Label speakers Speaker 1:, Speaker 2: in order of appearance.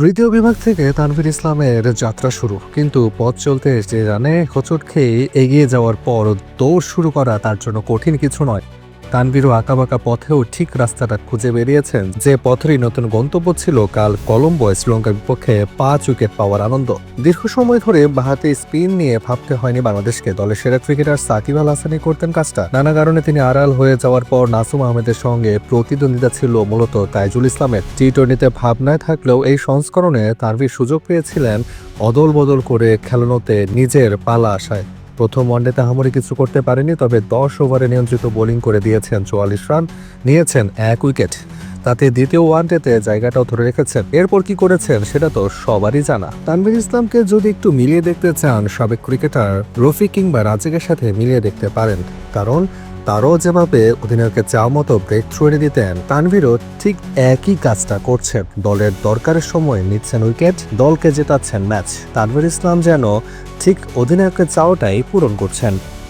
Speaker 1: তৃতীয় বিভাগ থেকে তানভীর ইসলামের যাত্রা শুরু। কিন্তু পথ চলতে যে জানে হোঁচট খেয়ে এগিয়ে যাওয়ার পর দৌড় শুরু করা তার জন্য কঠিন কিছু নয়। তানভীরও আঁকাবাঁকা পথেও ঠিক রাস্তাটা খুঁজে বেরিয়েছেন। যে পথেরই নতুন গন্তব্য ছিল কাল কলম্বোয় শ্রীলঙ্কার বিপক্ষে পাঁচ উইকেট পাওয়ার আনন্দ। দীর্ঘ সময় ধরে বাহাতে স্পিন নিয়ে ভাবতে হয়নি বাংলাদেশকে। দলের সেরা ক্রিকেটার সাকিব আল হাসানি করতেন কাজটা। নানা কারণে তিনি আড়াল হয়ে যাওয়ার পর নাসুম আহমেদের সঙ্গে প্রতিদ্বন্দ্বিতা ছিল মূলত তাইজুল ইসলামের। টি টোয়েন্টিতে ভাবনায় থাকলেও এই সংস্করণে তানভীর সুযোগ পেয়েছিলেন অদল বদল করে খেলানোতে নিজের পালা আসায় প্রথম ওয়ানডে তাহামরি কিছু করতে পারেনি, তবে দশ ওভারে নিয়ন্ত্রিত বোলিং করে দিয়েছেন চুয়াল্লিশ রান, নিয়েছেন এক উইকেট। তাতে দ্বিতীয় ওয়ানডেতে জায়গাটাও ধরে রেখেছেন। এরপর কি করেছেন সেটা তো সবারই জানা। তানভীর ইসলামকে যদি একটু মিলিয়ে দেখতে চান, সাবেক ক্রিকেটার রফি কিংবা রাজিকের সাথে মিলিয়ে দেখতে পারেন। কারণ তারও যেভাবে অধিনায়কের চাওয়া মতো ব্রেক থ্রু এনে দিতেন তানভীরও ঠিক একই কাজটা করছেন। দলের দরকারের সময় নিচ্ছেন উইকেট দলকে জেতাচ্ছেন ম্যাচ তানভীর ইসলাম যেন ঠিক অধিনায়কের চাওয়াটাই পূরণ করছেন।